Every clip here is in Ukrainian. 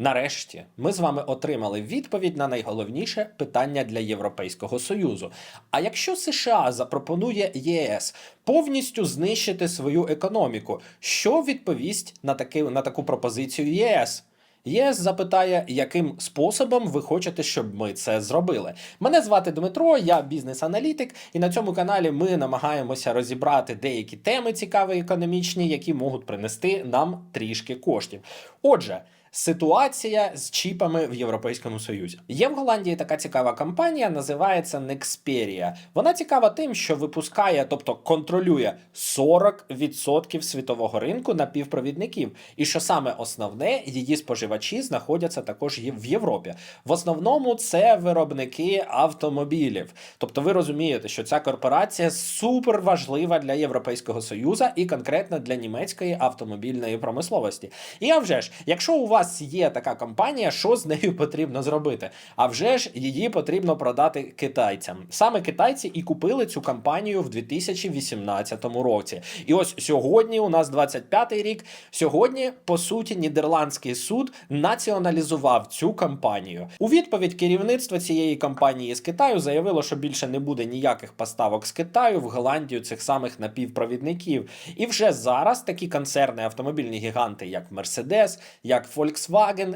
Нарешті ми з вами отримали відповідь на найголовніше питання для Європейського Союзу. А якщо США запропонує ЄС повністю знищити свою економіку, що відповість на, таки, на таку пропозицію ЄС? ЄС запитає, яким способом ви хочете, щоб ми це зробили. Мене звати Дмитро, я бізнес-аналітик, і на цьому каналі ми намагаємося розібрати деякі теми цікаві економічні, які можуть принести нам трішки коштів. Отже. Ситуація з чіпами в Європейському Союзі. Є в Голландії така цікава компанія, називається Nexperia. Вона цікава тим, що випускає, тобто контролює 40% світового ринку напівпровідників. І що саме основне, її споживачі знаходяться також в Європі. В основному це виробники автомобілів. Тобто, ви розумієте, що ця корпорація супер важлива для Європейського Союзу і конкретно для німецької автомобільної промисловості. І а вже ж, якщо у вас є така компанія, що з нею потрібно зробити? А вже ж її потрібно продати китайцям. Саме китайці і купили цю компанію в 2018 році. І ось сьогодні у нас 25-й рік. Сьогодні, по суті, нідерландський суд націоналізував цю компанію. У відповідь керівництво цієї компанії з Китаю заявило, що більше не буде ніяких поставок з Китаю в Голландію цих самих напівпровідників. І вже зараз такі концерни автомобільні гіганти, як Mercedes, як Volkswagen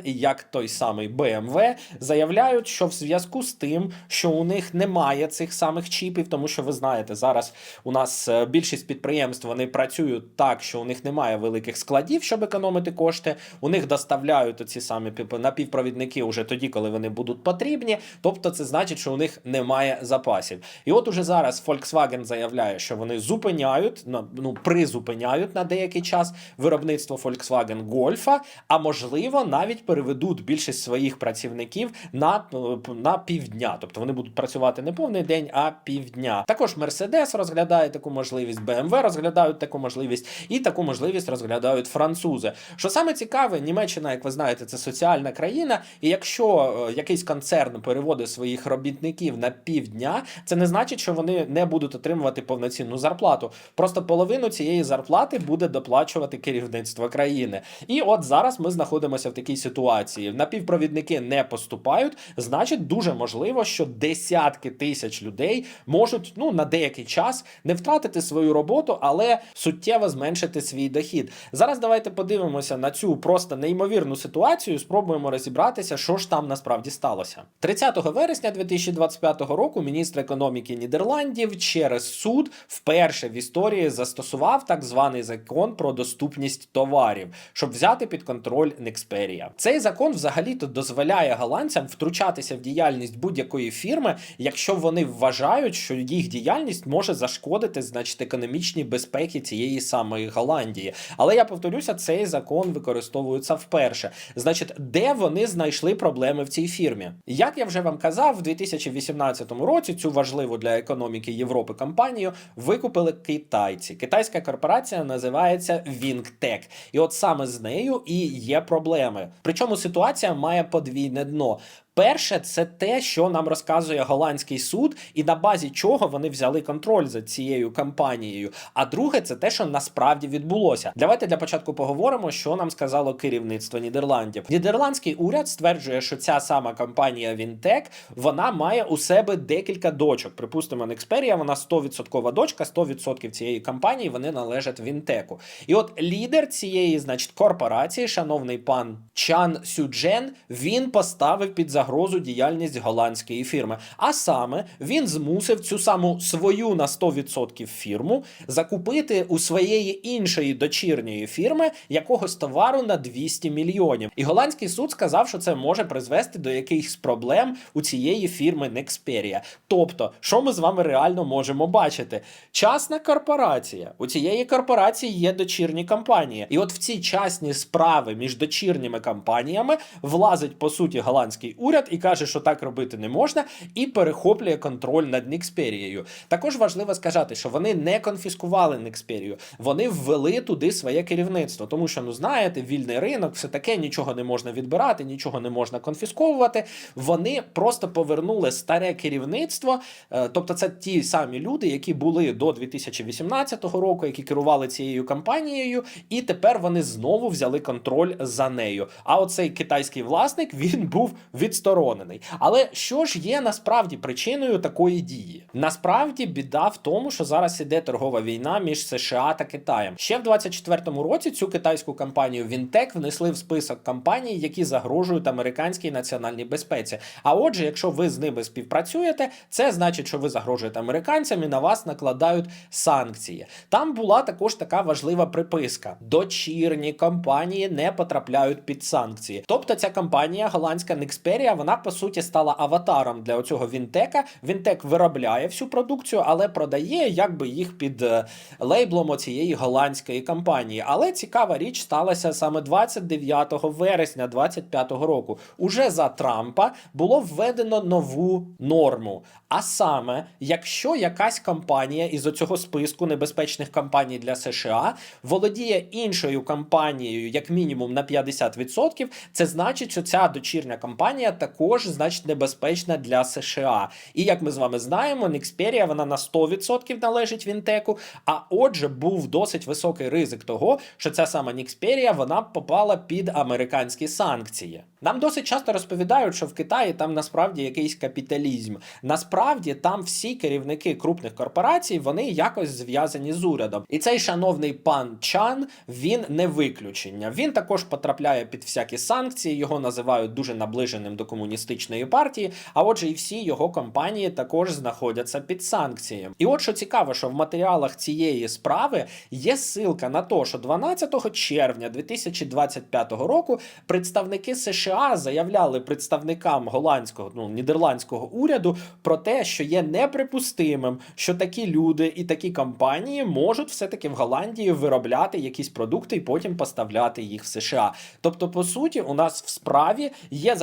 і як той самий BMW, заявляють, що в зв'язку з тим, що у них немає цих самих чіпів, тому що ви знаєте, зараз у нас е, більшість підприємств вони працюють так, що у них немає великих складів, щоб економити кошти. У них доставляють ці самі напівпровідники уже тоді, коли вони будуть потрібні. Тобто, це значить, що у них немає запасів. І от уже зараз Volkswagen заявляє, що вони зупиняють ну призупиняють на деякий час виробництво Volkswagen Golf, а можливо навіть переведуть більшість своїх працівників на, е, на півдня. Тобто вони будуть працювати не повний день, а півдня. Також Mercedes розглядає таку можливість, BMW розглядають таку можливість, і таку можливість розглядають французи. Що саме цікаве, Німеччина, як ви знаєте, це соціальна країна. І якщо е, якийсь концерн переводить своїх робітників на півдня, це не значить, що вони не будуть отримувати повноцінну зарплату. Просто половину цієї зарплати буде доплачувати керівництво країни. І от зараз ми знаходимося в такій ситуації. Напівпровідники не поступають, значить, дуже можливо, що десятки тисяч людей можуть ну на деякий час не втратити свою роботу, але суттєво зменшити свій дохід. Зараз давайте подивимося на цю просто неймовірну ситуацію. Спробуємо розібратися, що ж там насправді сталося. 30 вересня 2025 року міністр економіки Нідерландів через суд вперше в історії застосував так званий закон про доступність товарів, щоб взяти під контроль Nexperia. Цей закон взагалі-то дозволяє голландцям втручатися в діяльність будь-якої фірми, якщо вони вважають, що їх діяльність може зашкодити, значить, економічній безпеці цієї самої Голландії. Але я повторюся, цей закон використовується вперше. Значить, де вони знайшли проблеми в цій фірмі? Як я вже вам казав, в 2018 році цю важливу для економіки Європи компанію викупили китайці. Китайська корпорація називається Wingtech. І от саме з нею і є проблеми. Причому ситуація має подвійне дно. Перше, це те, що нам розказує голландський суд, і на базі чого вони взяли контроль за цією компанією. А друге, це те, що насправді відбулося. Давайте для початку поговоримо, що нам сказало керівництво Нідерландів. Нідерландський уряд стверджує, що ця сама компанія Вінтек вона має у себе декілька дочок. Припустимо, Nexperia, вона 100% дочка, 100% цієї компанії вони належать Вінтеку. І от лідер цієї, значить, корпорації, шановний пан Чан Сюджен, він поставив під загрозу діяльність голландської фірми. А саме він змусив цю саму свою на 100% фірму закупити у своєї іншої дочірньої фірми якогось товару на 200 мільйонів. І голландський суд сказав, що це може призвести до якихось проблем у цієї фірми Nexperia. Тобто, що ми з вами реально можемо бачити? Частна корпорація. У цієї корпорації є дочірні компанії. І от в ці частні справи між дочірніми компаніями влазить по суті голландський уряд уряд і каже, що так робити не можна, і перехоплює контроль над Ніксперією. Також важливо сказати, що вони не конфіскували Ніксперію, вони ввели туди своє керівництво, тому що ну знаєте, вільний ринок, все таке, нічого не можна відбирати, нічого не можна конфісковувати. Вони просто повернули старе керівництво, е, тобто це ті самі люди, які були до 2018 року, які керували цією кампанією, і тепер вони знову взяли контроль за нею. А оцей китайський власник він був відсторонений. Але що ж є насправді причиною такої дії? Насправді біда в тому, що зараз іде торгова війна між США та Китаєм. Ще в 24-му році цю китайську компанію Вінтек внесли в список компаній, які загрожують американській національній безпеці. А отже, якщо ви з ними співпрацюєте, це значить, що ви загрожуєте американцям і на вас накладають санкції. Там була також така важлива приписка: дочірні компанії не потрапляють під санкції. Тобто, ця компанія голландська Nexperia, вона по суті стала аватаром для оцього Вінтека. Вінтек виробляє всю продукцію, але продає якби їх під е, лейблом оцієї голландської компанії. Але цікава річ сталася саме 29 вересня 2025 року. Уже за Трампа було введено нову норму. А саме, якщо якась компанія із оцього списку небезпечних компаній для США володіє іншою компанією, як мінімум на 50%, це значить, що ця дочірня компанія також значить небезпечна для США. І як ми з вами знаємо, Nexperia, вона на 100% належить Вінтеку. А отже, був досить високий ризик того, що ця сама Nexperia, вона попала під американські санкції. Нам досить часто розповідають, що в Китаї там насправді якийсь капіталізм. Насправді там всі керівники крупних корпорацій вони якось зв'язані з урядом. І цей шановний пан Чан він не виключення. Він також потрапляє під всякі санкції. Його називають дуже наближеним до комуністичної партії. А отже, і всі його компанії також знаходяться під санкціями. І от що цікаво, що в матеріалах цієї справи є ссылка на те, що 12 червня 2025 року представники США заявляли представникам голландського ну нідерландського уряду про те, що є неприпустимим, що такі люди і такі компанії можуть все-таки в Голландії виробляти якісь продукти і потім поставляти їх в США. Тобто, по суті, у нас в справі є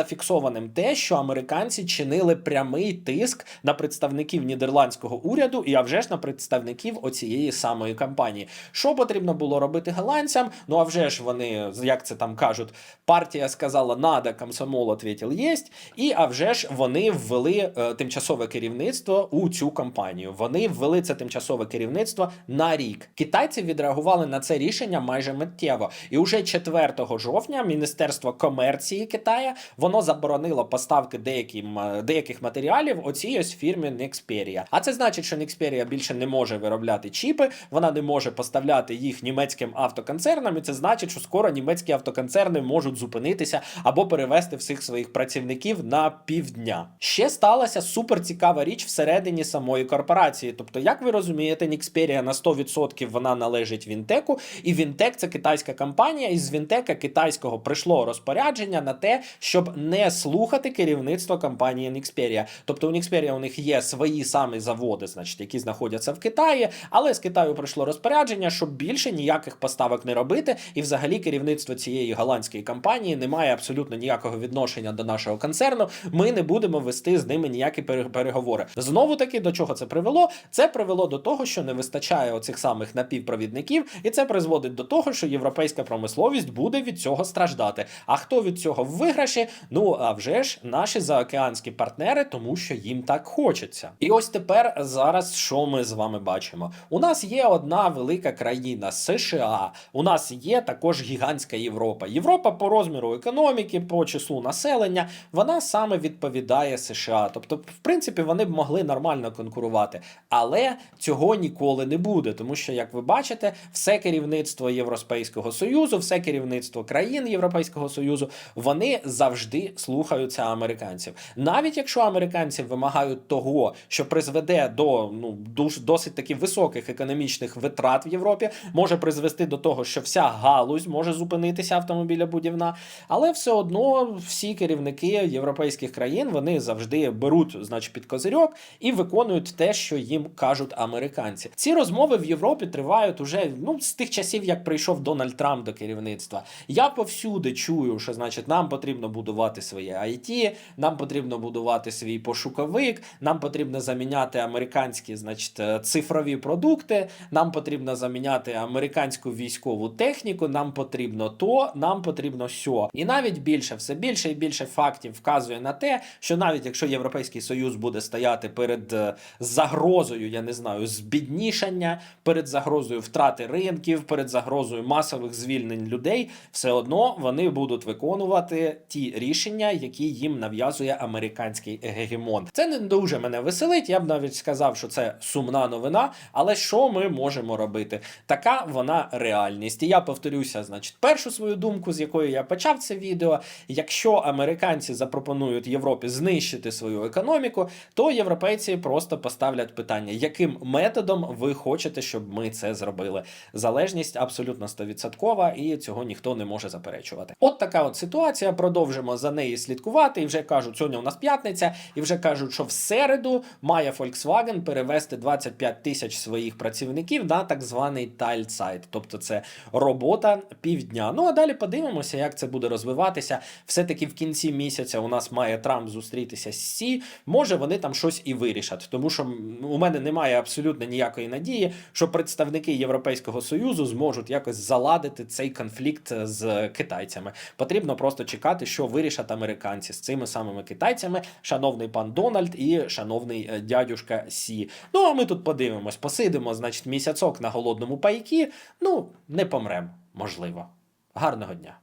зафіксованим те, що американці чинили прямий тиск на представників нідерландського уряду і а вже ж на представників оцієї самої компанії. Що потрібно було робити голландцям? Ну а вже ж вони, як це там кажуть, партія сказала надо, комсомол ответил єсть, і а вже ж вони ввели е, тимчасове керівництво у цю компанію. Вони ввели це тимчасове керівництво на рік. Китайці відреагували на це рішення майже миттєво. І уже 4 жовтня Міністерство комерції Китая воно заборонило поставки деяким, е, деяких матеріалів оцій ось фірмі Nexperia. А це значить, що Nexperia більше не може виробляти чіпи, вона не може поставляти їх німецьким автоконцернам. І це значить, що скоро німецькі автоконцерни можуть зупинитися або перевести всіх своїх працівників на півдня. Ще сталася супер цікава річ всередині самої корпорації. Тобто, як ви розумієте, Nexperia на 100% вона належить Вінтеку, і Вінтек це китайська компанія. І з Вінтека китайського прийшло розпорядження на те, щоб не слухати керівництво компанії Nexperia. Тобто у Nexperia у них є свої самі заводи, значить, які знаходяться в Китаї, але з Китаю прийшло розпорядження, щоб більше ніяких поставок не робити. І взагалі керівництво цієї голландської компанії не має абсолютно ніякого відношення до нашого концерну. Ми не будемо вести з ними ніякі пере- переговори. Знову таки до чого це привело? Це привело до того, що не вистачає оцих самих напівпровідників, і це призводить до того, що європейська промисловість буде від цього страждати. А хто від цього в виграші? Ну а вже ж наші заокеанські партнери, тому що їм так хочеться. І ось тепер зараз що ми з вами бачимо? У нас є одна велика країна США. У нас є також гігантська Європа. Європа по розміру економіки, по числу населення, вона саме відповідає США. Тобто, в принципі, вони б могли нормально конкурувати, але цього ніколи не буде, тому що, як ви бачите, все керівництво Європейського союзу, все керівництво країн Європейського союзу, вони завжди слухаються американців. Навіть якщо американці вимагають того, що призведе до ну душ- досить таки високих економічних витрат в Європі, може призвести до того, що вся галузь може зупинитися автомобілебудівна, але все одно всі керівники європейських країн вони завжди беруть, значить, під козирьок і виконують те, що їм кажуть американці. Ці розмови в Європі тривають уже ну з тих часів, як прийшов Дональд Трамп до керівництва. Я повсюди чую, що значить нам потрібно будувати своє IT, нам потрібно будувати свій пошуковик, нам потрібно заміняти американські, значить, е, цифрові продукти, нам потрібно заміняти американську військову техніку, нам потрібно то, нам потрібно сьо. І навіть більше, все більше і більше фактів вказує на те, що навіть якщо Європейський Союз буде стояти перед е, загрозою, я не знаю, збіднішання, перед загрозою втрати ринків, перед загрозою масових звільнень людей, все одно вони будуть виконувати ті рішення, які їм нав'язує американський гегемон. Це не дуже мене веселить. Я б навіть сказав, що це сумна новина. Але що ми можемо робити? Така вона реальність. І я повторюся, значить, першу свою думку, з якої я почав це відео. Якщо американці запропонують Європі знищити свою економіку, то європейці просто поставлять питання, яким методом ви хочете, щоб ми це зробили. Залежність абсолютно 100% і цього ніхто не може заперечувати. От така от ситуація. Продовжимо за неї слідкувати. І вже кажуть, сьогодні у нас п'ятниця, і вже кажуть, що в середу має Volkswagen перевести 25 тисяч своїх працівників на так званий тальцайт, тобто це робота півдня. Ну а далі подивимося, як це буде розвиватися. Все-таки в кінці місяця у нас має Трамп зустрітися з Сі. Може, вони там щось і вирішать, тому що у мене немає абсолютно ніякої надії, що представники Європейського союзу зможуть якось заладити цей конфлікт з китайцями. Потрібно просто чекати, що вирішать американці з цими самими китайцями, шановний пан Дональд і шановний е, дядюшка Сі. Ну а ми тут подивимось, посидимо, значить, місяцок на голодному пайкі. Ну, не помрем, можливо. Гарного дня.